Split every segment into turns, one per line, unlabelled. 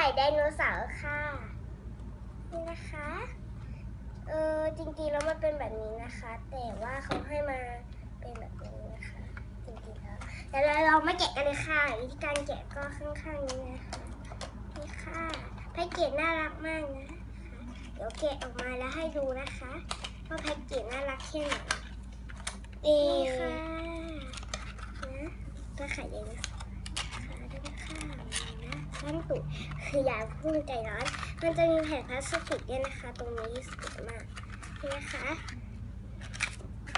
ข่ไดโนเสาร์ค่ะ นี่นะคะ เออจริงๆแล้วมันเป็นแบบนี้นะคะ แต่ว่าเขาให้มาเป็นแบบนี้นะคะ จริงๆแล้วเดี๋ยวเราเรามาแกะกันเลยค่ะวิธีการแกะก็ข้างๆนี้นะคะนี่ค่ะแพ็กเกจน่ารักมากนะคะเดี๋ยวแกะออกมาแล้วให้ดูนะคะว่าแพ็กเกจน่ารักแค่ไหนนี่ค่ะนะตัวไข่ไดโนเสาร์ค่ะด้วยนะคะ นะตั้งตุ่คืออย่าเพุ่งใจร้อน มันจะมีแผ่นพลาสติกด้วยนะคะ ตรงนี้สวยมากนี่นะคะ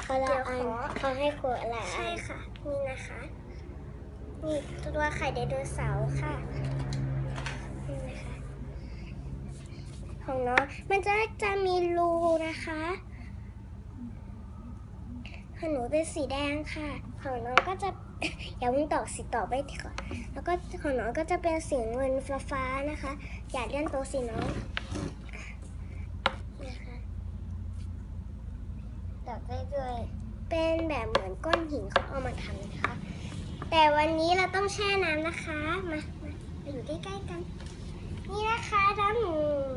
คนละอันเขาให้ขวดละอั
ใช่
น
ค่ะ นี่นะคะ นี่ตัวไข่ไดโนเสาร์ค่ะนี่นะคะ ของน้องมันจะจะมีรูนะคะของหนูเป็นสีแดงค่ะ ของน้องก็จะ อย่าเพิ่งตอกสีต่อไปก่อนแล้วก็ของน้องก็จะเป็นสีเงินฟ้าๆนะคะ อย่าเลื่อนตัวสีน้องนะคะ
ตอกได้ด้วย
เป็นแบบเหมือนก้อนหินเขาเอามาทำนะคะ แต่วันนี้เราต้องแช่น้ำนะคะ มามาอยู่ใกล้ๆกัน นี่นะคะน้ำหนึ่ง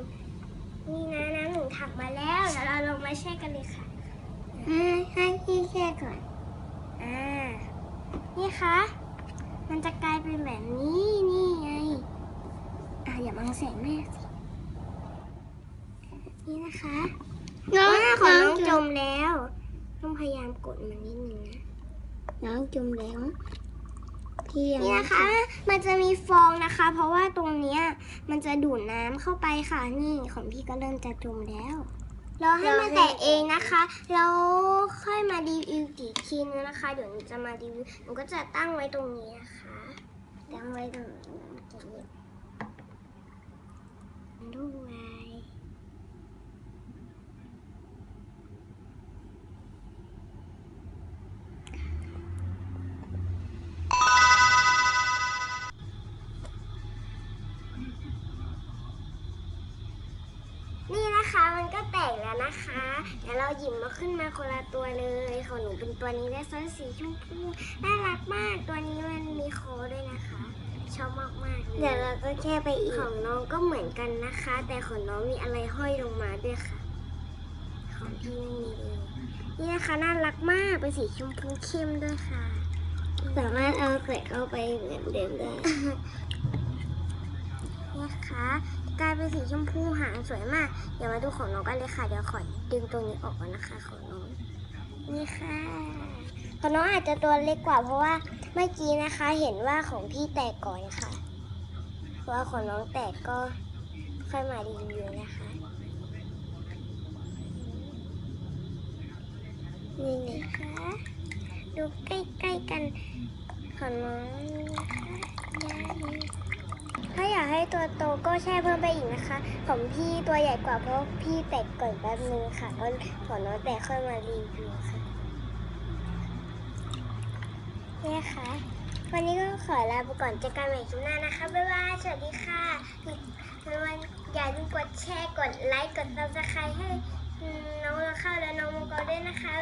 นี่นะน้ำหนึ่งถักมาแล้วเดี๋ยวเราลงมาแช่กันเลยค่ะ
ให้ให้พี่แค่ก่อน
อ่า นี่คะ มันจะกลายเป็นแบบนี้นี่ไง อะอย่าบังแสงแม่สิ นี่นะคะ
น้อง
ว่าของน้องจ
จุ่ม
มแล้ว ต้องพยายามกดมันนิดนึงนะ
น้องจุ่มแล้วที่ยัง
นี่นะคะ มันจะมีฟองนะคะ เพราะว่าตรงเนี้ยมันจะดูดน้ำเข้าไปค่ะ นี่ของพี่ก็เริ่มจะจมแล้ว เราให้มันแตะเองนะคะแล้วค่อยมารีวิวอีกทีนึงนะคะ เดี๋ยวหนูจะมารีวิวหนูก็จะตั้งไว้ตรงนี้นะคะตั้งไว้ตรงนี้ตรงนี้ด้ว นี่นะคะมันก็แตกแล้วนะคะเดี๋ยวเราหยิบมาขึ้นมาคนละตัวเลยของหนูเป็นตัวนี้ได้ซอสสีชมพูน่ารักมากตัวนี้มันมีคอด้วยนะคะ ชอบมากมากๆเลย
เดี๋ยวเราก็แค่ไปอี
ข
ก
องน้องก็เหมือนกันนะคะ แต่ของน้องมีอะไรห้อยลงมาด้วยค่ะ ของพี่ไม่มีเลยนี่นะคะน่ารักมากเป็นสีชมพูเข้มด้วยค่ะ
สามารถเอาใส่เข้าไปเหมือนเดิมได้
นะคะ กลายเป็นสีชมพูหางสวยมาก เดี๋ยวมาดูของน้องกันเลยค่ะ เดี๋ยวขอดึงตรงนี้ออกก่อนนะคะของน้อง นี่ค่ะของน้องอาจจะตัวเล็กกว่าเพราะว่าเมื่อกี้นะคะเห็นว่าของพี่แตกก่อนค่ะ เพราะว่าของน้องแตกก็ค่อยมารีวิวนะคะ นี่นะคะดูใกล้ๆกันของน้องนะคะยาดี ถ้าอยากให้ตัวโตก็แช่เพิ่มไปอีกนะคะ ของพี่ตัวใหญ่กว่าเพราะพี่แตกก่อนแป๊บนึงค่ะก็ขอน้องแตกค่อยมารีวิวค่ะเนี่ยค่ะวันนี้ก็ขอลาไปก่อนเจอกันใหม่คลิปหน้านะคะ บ๊ายบาย สวัสดีค่ะวันอย่าลืมกดแชร์ กดไลค์ กดซับสไครต์ให้น้องละเข้าและน้องมังกรด้วยนะคะ